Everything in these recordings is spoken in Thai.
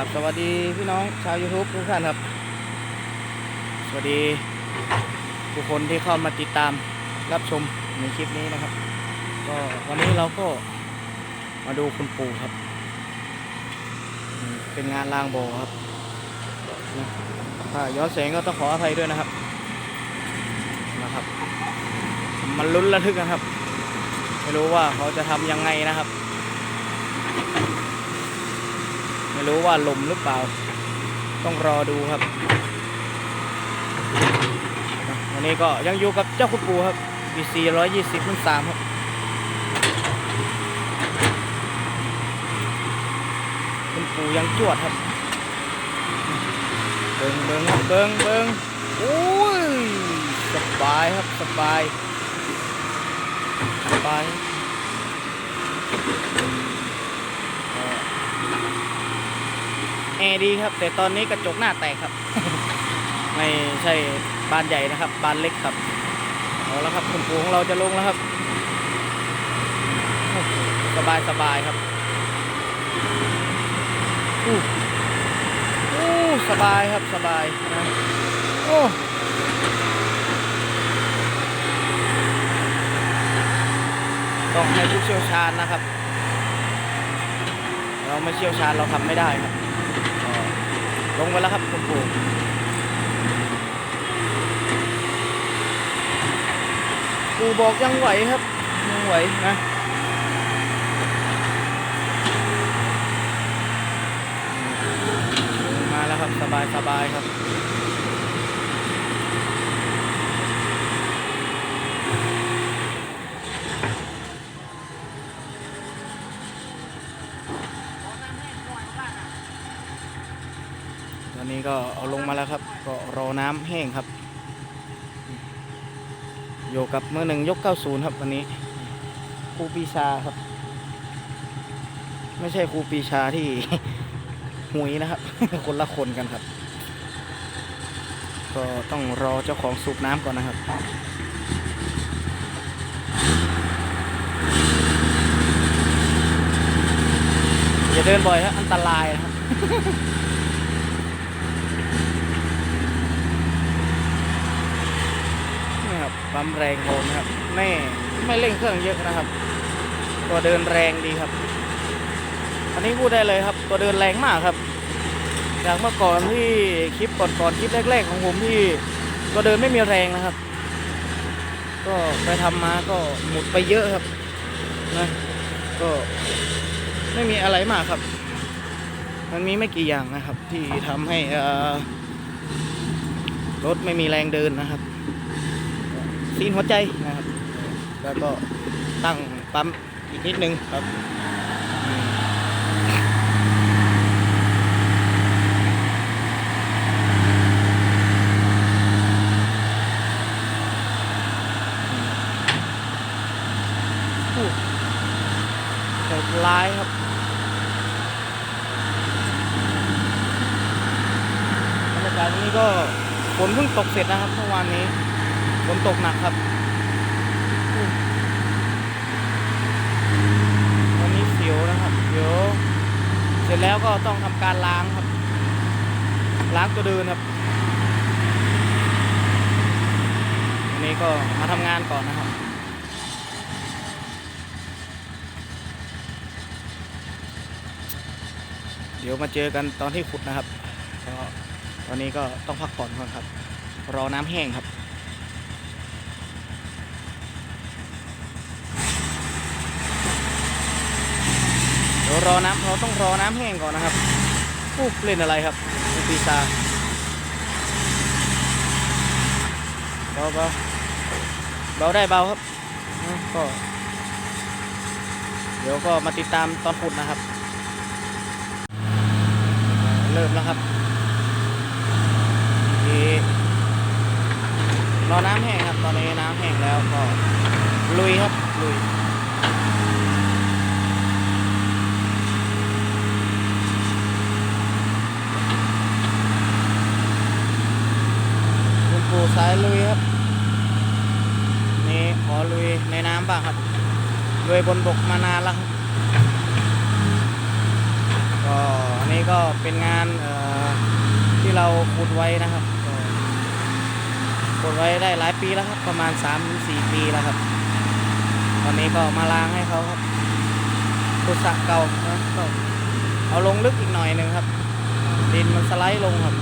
ับสวัสดีพี่น้องชาว YouTube ทุกท่านครับ สวัสดีทุกคนที่เข้ามาติดตามรับชมในคลิปนี้นะครับ ก็วันนี้เราก็มาดูคุณปู่ครับ เป็นงานล้างโบอครับถ้าย้อนแสงก็ต้องขออภัยด้วยนะครับนะครับ มันลุ้นระทึกนะครับ ไม่รู้ว่าเขาจะทำยังไงนะครับ ไม่รู้ว่าลมหรือเปล่า ต้องรอดูครับ วันนี้ก็ยังอยู่กับเจ้าคุณปูครับ BC 120รุ่น3ครับคุณปูยังจวดครับ เบิงเบิงเบิงเบิงโอ้ยสบายครับสบายสบาย แอร์ดีครับ แต่ตอนนี้กระจกหน้าแตกครับ ไม่ใช่บานใหญ่นะครับ บานเล็กครับเอาแล้วครับคุณปู่ของเราจะลงแล้วครับโอ้โหสบายสบายครับอู้อู้สบายครับสบายนะโอ้ต้องให้ผู้เชี่ยวชาญนะครับ เราไม่เชี่ยวชาญเราทำไม่ได้ครับก็ ลงไปแล้วครับคุณปู่ปู่บอกยังไหวครับ ยังไหวนะมาแล้วครับสบายสบายครับ ตอนนี้ก็เอา ลงมาแล้วครับ ก็รอน้ำแห้งครับ อยู่กับเมื่อหนึ่งยก90ครับวันนี้ครูปีชาครับ ไม่ใช่ครูปีชาที่หุยนะครับ คนละคนกันครับ ก็ต้องรอเจ้าของสูบน้ำก่อนนะครับอย่าเดินบ่อยครับอันตรายนะครับ นี่ครับ ปั๊มแรงโฮมครับแม่ไม่เร่งเครื่องเยอะนะครับ ตัวเดินแรงดีครับ อันนี้พูดได้เลยครับ ตัวเดินแรงมากครับจากเมื่อก่อนที่คลิปก่อนๆคลิปแรก ๆ ของผมที่ตัวเดินไม่มีแรงนะครับ ก็ไปทำมาก็หมดไปเยอะครับนะก็ไม่มีอะไรมากครับ มันมีไม่กี่อย่างนะครับ ที่ทำให้รถไม่มีแรงเดินนะครับ ซีนหัวใจนะครับ แล้วก็ตั้งปั๊มอีกนิดนึงครับอืมอู้โหดร้ายครับบรรยากาศนี้ก็ฝนเพิ่งตกเสร็จนะครับเมื่อวานนี้ ฝนตกหนักครับ วันนี้เสียวนะครับ เดี๋ยว เสร็จแล้วก็ต้องทำการล้างครับ ล้างตัวเดินครับวันนี้ก็มาทำงานก่อนนะครับเดี๋ยวมาเจอกันตอนที่ขุดนะครับก็ตอนนี้ก็ต้องพักผ่อนก่อนครับ รอน้ำแห้งครับ เดี๋ยวรอน้ำเราต้องรอน้ำแห้งก่อนนะครับอู้เล่นอะไรครับคุณปีศาจเบาเบาเบาได้เบาครับก็เดี๋ยวก็มาติดตามตอนขุดนะครับ เริ่มแล้วครับทีรอน้ำแห้งครับ ตอนนี้น้ำแห้งแล้วก็ลุยครับลุย สายลุยครับ นี่ขอลุยในน้ำบ้างครับลุยบนบกมานานแล้วครับก็อันนี้ก็เป็นงานที่เราขุดไว้นะครับขุดไว้ได้หลายปีแล้วครับ ประมาณ 3-4 ปีแล้วครับ ตอนนี้ก็มาล้างให้เขาครับขุดสระเก่านะก็เอาลงลึกอีกหน่อยหนึ่งครับ ดินมันสไลด์ลงครับ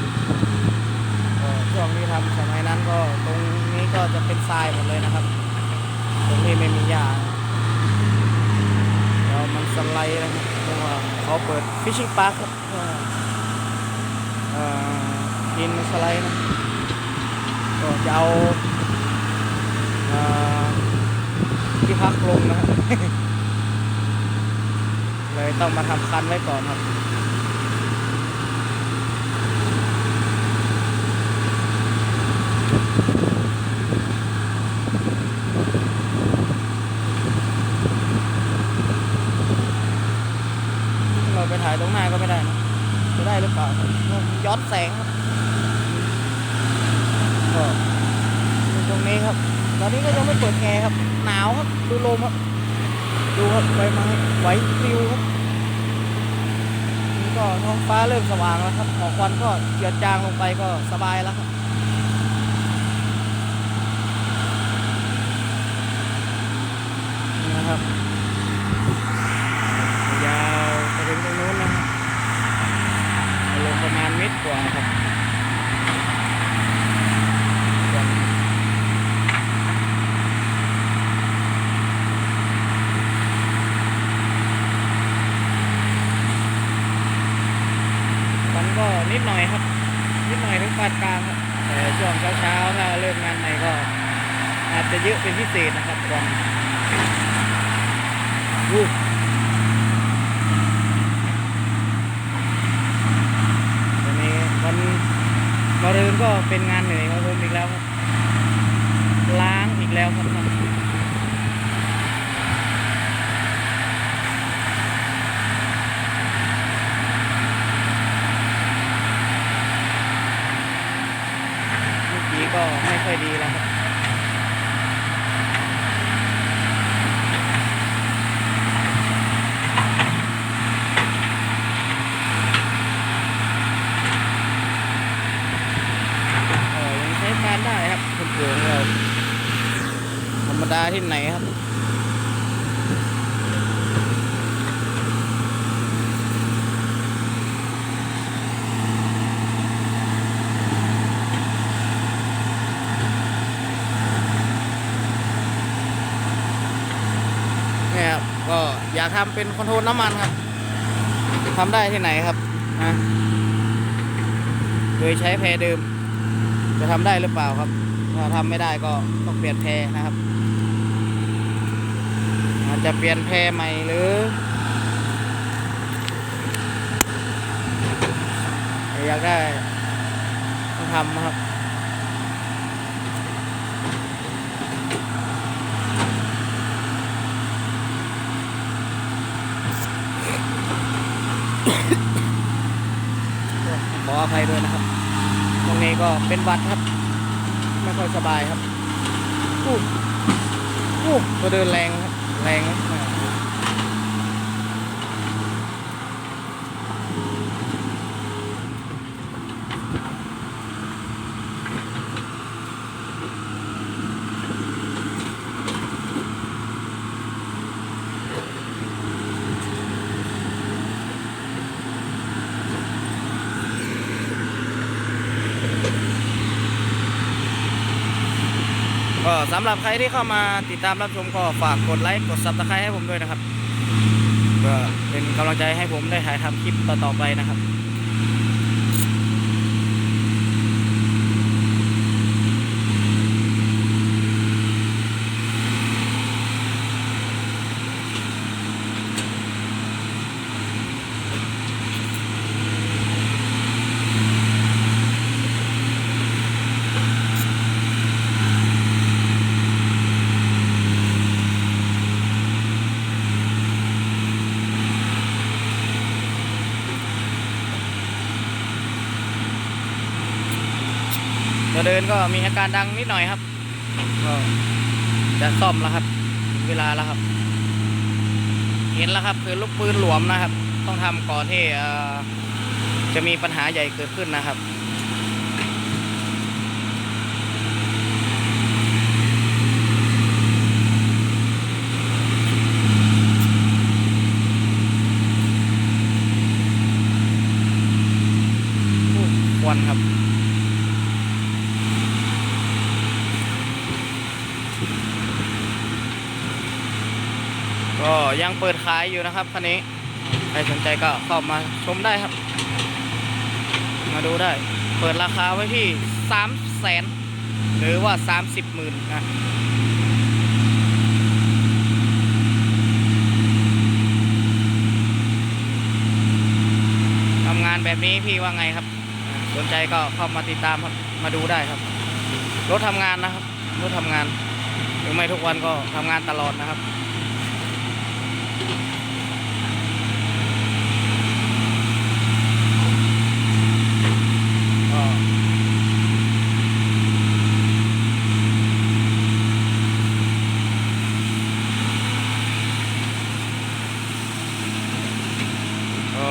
ช่วงที่ทำสมัยนั้นก็ตรงนี้ก็จะเป็นทรายหมดเลยนะครับ ตรงนี้ไม่มีหญ้าแล้วมันสไลด์นะครับเพราะว่าเขาเปิดฟิชชิ่งพาร์คครับกินสไลด์นะก็จะเอาที่พักลงนะครับเลยต้องมาทำคันไว้ก่อนครับ เราไปถ่ายตรงหน้าก็ไม่ได้นะจะได้หรือเปล่าครับ ย้อนแสงครับก็ตรงนี้ครับ ตอนนี้ก็ยังไม่เปิดแอร์ครับ หนาวครับ ดูลมครับ ดูครับใบไม้ไหวปลิวครับนี่ก็ท้องฟ้าเริ่มสว่างแล้วครับหมอกควันก็เจือจางลงไปก็สบายแล้วครับนี่นะครับ ยาวไปถึงตรงนู้นนะครับลงประมาณเมตรกว่าครับมันก็นิด หน่อยครับ นิดหน่อยถึงปานกลางครับแต่ช่วงเช้าๆถ้าเริ่มงานใหม่ก็ อาจจะเยอะเป็นพิเศษนะครับวันอู้วันนี้วันมะรืนก็เป็นงานเหนื่อยของผมอีกแล้วครับ ล้างอีกแล้วครับท่านเมื่อ ก็ไม่ค่อยดีแล้วครับ เออยังใช้การได้ครับคุณเผืองเราธรรมดาที่ไหนครับ เนี่ยครับก็อยากทำเป็นคอนโทรลน้ำมันครับทำได้ที่ไหนครับนะโดยใช้แพรเดิม จะทำได้หรือเปล่าครับ ถ้าทำไม่ได้ก็ต้องเปลี่ยนแพรนะครับอาจจะเปลี่ยนแพรใหม่หรืออยากได้ต้องทำครับ ข ออภัยด้วยนะครับ ตรงนี้ก็เป็นวัดครับ ไม่ค่อยสบายครับอู้อู้ตัวเดินแรงครับ แรงนะก็ สำหรับใครที่เข้ามาติดตามรับชมก็ฝากกดไลค์กดซับสไครต์ให้ผมด้วยนะครับเพื่อเป็นกำลังใจให้ผมได้ถ่ายทำคลิปต่อๆไปนะครับ ตัว เดินก็มีอาการดังนิดหน่อยครับ ก็จะซ่อมแล้วครับถึงเวลาแล้วครับ เห็นแล้วครับคือลูกปืนหลวมนะครับ ต้องทำก่อนที่จะมีปัญหาใหญ่เกิดขึ้นนะครับควันครับ ก็ยังเปิดขายอยู่นะครับคันนี้ใครสนใจก็เข้ามาชมได้ครับ มาดูได้ เปิดราคาไว้ที่สามแสนหรือว่าสามสิบหมื่นนะทำงานแบบนี้พี่ว่าไงครับ สนใจก็เข้ามาติดตามครับมาดูได้ครับ รถทำงานนะครับ รถทำงาน หรือไม่ทุกวันก็ทำงานตลอดนะครับ ก็ก็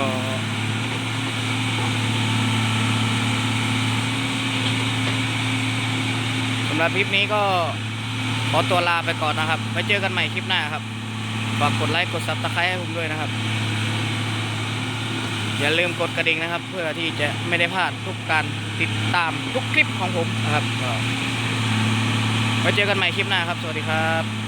สำหรับคลิปนี้ก็ขอตัวลาไปก่อนนะครับไว้เจอกันใหม่คลิปหน้าครับฝากกดไลค์กดซับสไครต์ให้ผมด้วยนะครับ อย่าลืมกดกระดิ่งนะครับ เพื่อที่จะไม่ได้พลาดทุกการติดตามทุกคลิปของผมนะครับไว้เจอกันใหม่คลิปหน้าครับ สวัสดีครับ